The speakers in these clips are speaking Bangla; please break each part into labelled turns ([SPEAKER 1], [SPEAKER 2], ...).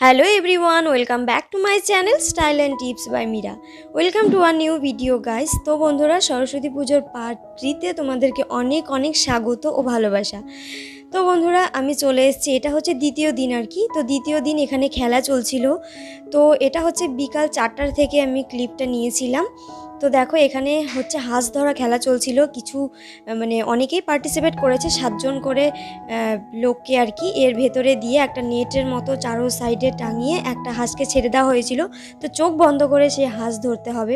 [SPEAKER 1] Hello everyone welcome back to my channel style and tips by Meera welcome to our new video guys তো বন্ধুরা, সরস্বতী পুজোর পার্ট থ্রিতে তোমাদেরকে অনেক অনেক স্বাগত ও ভালোবাসা। তো বন্ধুরা, আমি চলে এসেছি। এটা হচ্ছে দ্বিতীয় দিন আর কি। তো দ্বিতীয় দিন এখানে খেলা চলছিল। তো এটা হচ্ছে বিকাল চারটার থেকে আমি ক্লিপটা নিয়েছিলাম। তো দেখো, এখানে হচ্ছে হাঁস ধরা খেলা চলছিল। কিছু মানে অনেকেই পার্টিসিপেট করেছে, সাতজন করে লোককে আর কি। এর ভেতরে দিয়ে একটা নেটের মতো চারো সাইডে টাঙিয়ে একটা হাঁসকে ছেড়ে দেওয়া হয়েছিল। তো চোখ বন্ধ করে সেই হাঁস ধরতে হবে।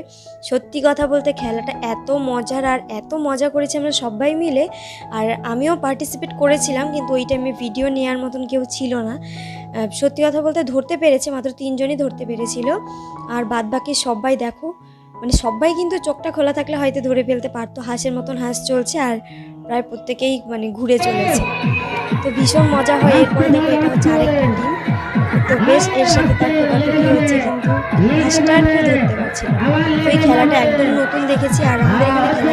[SPEAKER 1] সত্যি কথা বলতে খেলাটা এত মজার আর এত মজা করেছি আমরা সবাই মিলে। আর আমিও পার্টিসিপেট করেছিলাম, কিন্তু ওই টাইমে ভিডিও নেওয়ার মতন কেউ ছিল না। সত্যি কথা বলতে ধরতে পেরেছে, মাত্র তিনজনই ধরতে পেরেছিল। আর বাদ বাকি সবাই দেখো মানে সবাই কিন্তু চোখটা খোলা থাকলে হয়তো ধরে ফেলতে পারতো, হাঁসের মতন হাঁস চলছে আর প্রায় প্রত্যেকেই মানে ঘুরে চলেছে। তো ভীষণ মজা হয়, এরপরে দেখো এটা হচ্ছে আরেকটা টিম তো বেশ, এর সাথে তার কোপাকুপি হচ্ছে কিন্তু হাঁসটা আর কেউ ধরতে পারছে তো এই খেলাটা একদম নতুন দেখেছি আর আমাদের এখানে খেলাধুলা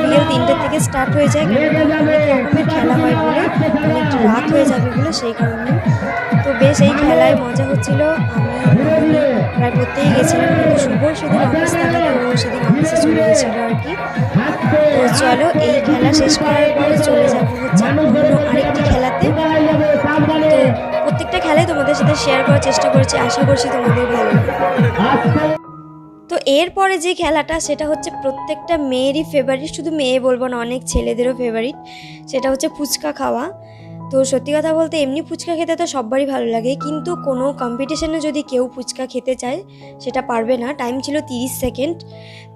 [SPEAKER 1] বিকেল তিনটের থেকে স্টার্ট হয়ে যায়, কেননা অনেক রকমের খেলা হয় বলে, অনেকটা রাত হয়ে যাবে বলে সেই কারণে। তো বেশ, এই খেলায় মজা হচ্ছিল। আমি করতেই গেছিলাম কিন্তু শুভ সেদিন অফিস থাকাতে ও সেদিন অফিসে চলে গেছিল আর কি। তো চলো, এই খেলা শেষ করার পরে চলে যাব হচ্ছে আরেকটি খেলাতে। তো প্রত্যেকটা খেলাই তোমাদের সাথে শেয়ার করার চেষ্টা করেছি, আশা করছি তোমাদের ভালো তো এরপরে যে খেলাটা, সেটা হচ্ছে প্রত্যেকটা মেয়েরই ফেভারিট শুধু মেয়ে বলব না, অনেক ছেলেদেরও ফেভারিট সেটা হচ্ছে ফুচকা খাওয়া। তো সত্যি কথা বলতে এমনি ফুচকা খেতে তো সবারই ভালো লাগে, কিন্তু কোনো কম্পিটিশনে যদি কেউ ফুচকা খেতে চায়, সেটা পারবে না। টাইম ছিল তিরিশ সেকেন্ড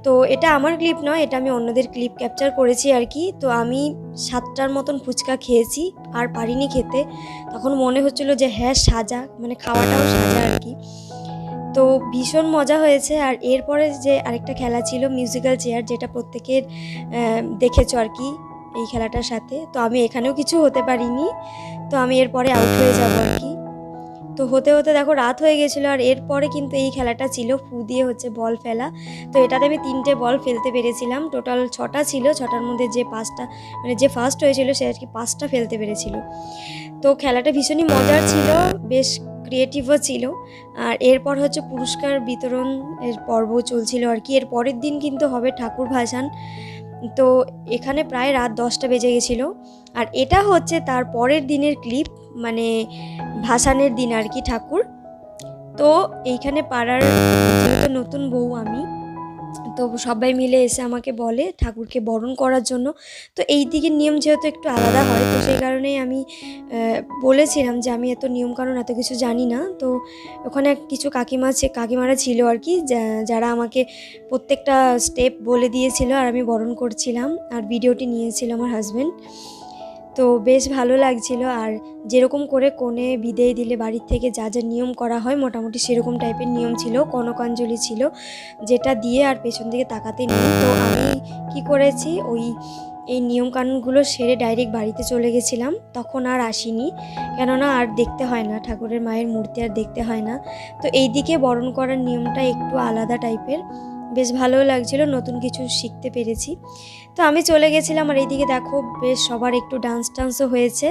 [SPEAKER 1] তো এটা আমার ক্লিপ নয়, এটা আমি অন্যদের ক্লিপ ক্যাপচার করেছি আর কি। তো আমি সাতটার মতন ফুচকা খেয়েছি, আর পারিনি খেতে। তখন মনে হচ্ছিল যে হ্যাঁ সাজা মানে খাওয়াটাও সাজা আর কি। তো ভীষণ মজা হয়েছে, আর এরপরে যে আরেকটা খেলা ছিল মিউজিক্যাল চেয়ার যেটা প্রত্যেকের দেখেছ আর কি। এই খেলাটার সাথে। তো আমি এখানেও কিছু হতে পারিনি। তো আমি এরপরে আউট হয়ে যাব আর কি। তো হতে হতে দেখো রাত হয়ে গেছিল আর এরপরে কিন্তু এই খেলাটা ছিল ফু দিয়ে হচ্ছে বল ফেলা। তো এটাতে আমি তিনটে বল ফেলতে পেরেছিলাম। টোটাল ছটা ছিল। ছটার মধ্যে যে পাঁচটা মানে যে ফার্স্ট হয়েছিল সে আর কি পাঁচটা ফেলতে পেরেছিল। তো খেলাটা ভীষণই মজার ছিল, বেশ ক্রিয়েটিভও ছিল। আর এরপর হচ্ছে পুরস্কার বিতরণ এর পর্ব চলছিল আর কি। এর পরের দিন কিন্তু হবে ঠাকুর ভাসান। তো এখানে প্রায় রাত দশটা বেজে গেছিল। আর এটা হচ্ছে তার পরের দিনের ক্লিপ মানে ভাসানের দিন আর কি ঠাকুর। তো এইখানে পাড়ার নতুন বউ আমি তো সবাই মিলে এসে আমাকে বলে ঠাকুরকে বরণ করার জন্য। তো এই দিকের নিয়ম যেহেতু একটু আলাদা হয়, তো সেই কারণেই আমি বলেছিলাম যে আমি এত নিয়মকানুন এত কিছু জানি না। তো ওখানে কিছু কাকিমা কাকিমারা ছিল আর কি যারা আমাকে প্রত্যেকটা স্টেপ বলে দিয়েছিল আর আমি বরণ করছিলাম আর ভিডিওটি নিয়েছিল আমার হাজব্যান্ড তো বেশ ভালো লাগছিল। আর যেরকম করে কোণে বিদেয় দিলে বাড়ির থেকে যা যা নিয়ম করা হয়, মোটামুটি সেরকম টাইপের নিয়ম ছিল, কনকাঞ্জলি ছিল, যেটা দিয়ে আর পেছন দিকে তাকাতে নেই। তো আমি কি করেছি, ওই, এই নিয়মকানুনগুলো সেরে ডাইরেক্ট বাড়িতে চলে গেছিলাম। তখন আর আসিনি, কেননা আর দেখতে হয় না, ঠাকুরের মায়ের মূর্তি আর দেখতে হয় না। তো এই দিকে বরণ করার নিয়মটা একটু আলাদা টাইপের। বেশ ভালো লাগছিল, নতুন কিছু শিখতে পেরেছি। তো আমি চলে গেছিলাম আর এইদিকে দেখো বেশ সবার একটু ডান্স টান্সও হয়েছে।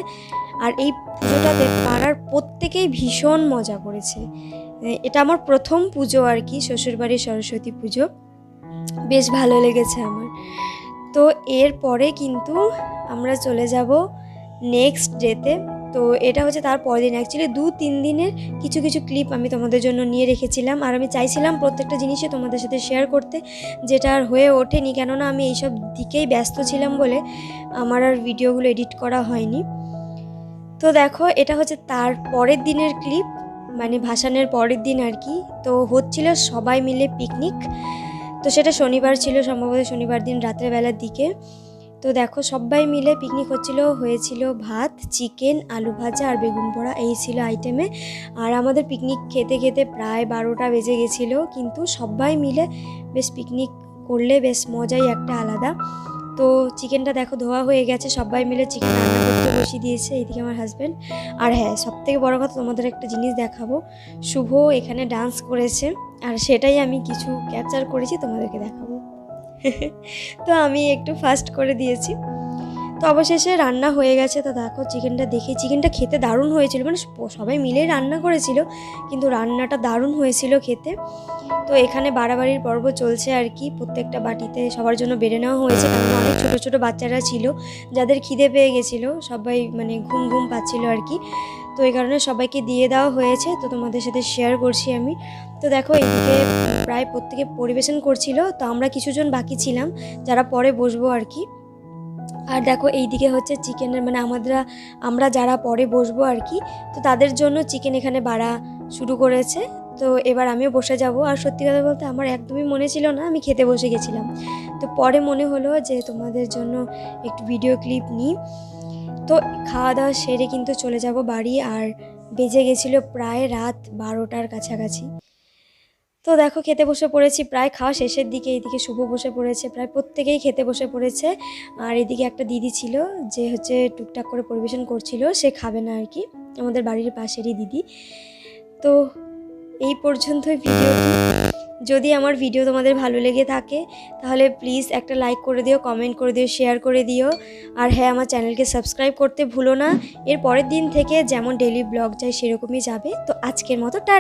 [SPEAKER 1] আর এই পুজোটাতে পাড়ার প্রত্যেকেই ভীষণ মজা করেছে। এটা আমার প্রথম পুজো আর কি, শ্বশুরবাড়ির সরস্বতী পুজো। বেশ ভালো লেগেছে আমার। তো এরপরে কিন্তু আমরা চলে যাব নেক্সট ডেতে তো এটা হচ্ছে তার পরের দিন। অ্যাকচুয়ালি দু তিন দিনের কিছু কিছু ক্লিপ আমি তোমাদের জন্য নিয়ে রেখেছিলাম। আর আমি চাইছিলাম প্রত্যেকটা জিনিসই তোমাদের সাথে শেয়ার করতে, যেটা আর হয়ে ওঠেনি। কেননা আমি এইসব দিকেই ব্যস্ত ছিলাম বলে আমার আর ভিডিওগুলো এডিট করা হয়নি। তো দেখো, এটা হচ্ছে তার পরের দিনের ক্লিপ মানে ভাসানের পরের দিন আর কি। তো হচ্ছিল সবাই মিলে পিকনিক তো সেটা শনিবার ছিল, সম্ভবত শনিবার দিন রাতের বেলার দিকে। তো দেখো সবাই মিলে পিকনিক হচ্ছিল, হয়েছিল ভাত চিকেন আলু ভাজা আর বেগুন পোড়া, এই ছিল আইটেমে আর আমাদের পিকনিক খেতে খেতে প্রায় বারোটা বেজে গেছিল, কিন্তু সবাই মিলে বেশ পিকনিক করলে বেশ মজাই একটা আলাদা। তো চিকেনটা দেখো, ধোয়া হয়ে গেছে সবাই মিলে চিকেন রান্না করতে বসিয়ে দিয়েছে এইদিকে আমার হাজব্যান্ড আর হ্যাঁ সব থেকে বড়ো কথা তোমাদের একটা জিনিস দেখাবো। শুভ এখানে ডান্স করেছে, আর সেটাই আমি কিছু ক্যাপচার করেছি তোমাদেরকে দেখাবো। তো আমি একটু ফাস্ট করে দিয়েছি। তো অবশেষে রান্না হয়ে গেছে। তো দেখো চিকেনটা দেখে চিকেনটা খেতে দারুণ হয়েছিল। মানে সবাই মিলেই রান্না করেছিল, কিন্তু রান্নাটা দারুণ হয়েছিল খেতে। তো এখানে বাড়াবাড়ির পর্ব চলছে আর কি। প্রত্যেকটা বাটিতে সবার জন্য বেড়ে নেওয়া হয়েছে। কারণ অনেক ছোটো ছোটো বাচ্চারা ছিল, যাদের খিদে পেয়ে গেছিল। সবাই মানে ঘুম ঘুম পাচ্ছিল আর কি। তো এই কারণে সবাইকে দিয়ে দেওয়া হয়েছে। তো তোমাদের সাথে শেয়ার করছি আমি। তো দেখো এইদিকে প্রায় প্রত্যেকে পরিবেশন করছিল। তো আমরা কিছুজন বাকি ছিলাম, যারা পরে বসবো আর কি। আর দেখো, এইদিকে হচ্ছে চিকেনের মানে আমরা আমরা যারা পরে বসবো আর কি, তো তাদের জন্য চিকেন এখানে বাড়া শুরু করেছে। তো এবার আমিও বসে যাব। আর সত্যি কথা বলতে আমার একদমই মনে ছিল না, আমি খেতে বসে গেছিলাম। তো পরে মনে হলো যে তোমাদের জন্য একটু ভিডিও ক্লিপ নিই। তো খাওয়া দাওয়া সেরে কিন্তু চলে যাব বাড়ি আর বেজে গেছিল প্রায় রাত বারোটার কাছাকাছি। তো দেখো খেতে বসে পড়েছি, প্রায় খাওয়া শেষের দিকে এইদিকে শুভ বসে পড়েছে, প্রায় প্রত্যেকেই খেতে বসে পড়েছে। আর এদিকে একটা দিদি ছিল, যে হচ্ছে টুকটাক করে পরিবেশন করছিল, সে খাবে না আর কি, আমাদের বাড়ির পাশেরই দিদি। তো এই পর্যন্তই ভিডিওটি। যদি আমার ভিডিও তোমাদের ভালো লেগে থাকে, তাহলে প্লিজ একটা লাইক করে দিও কমেন্ট করে দিও শেয়ার করে দিও। আর হ্যাঁ আমার চ্যানেলকে সাবস্ক্রাইব করতে ভুলো না। এর পরের দিন থেকে যেমন ডেলি ব্লগ যায় সেরকমই যাবে। তো আজকের মতো টা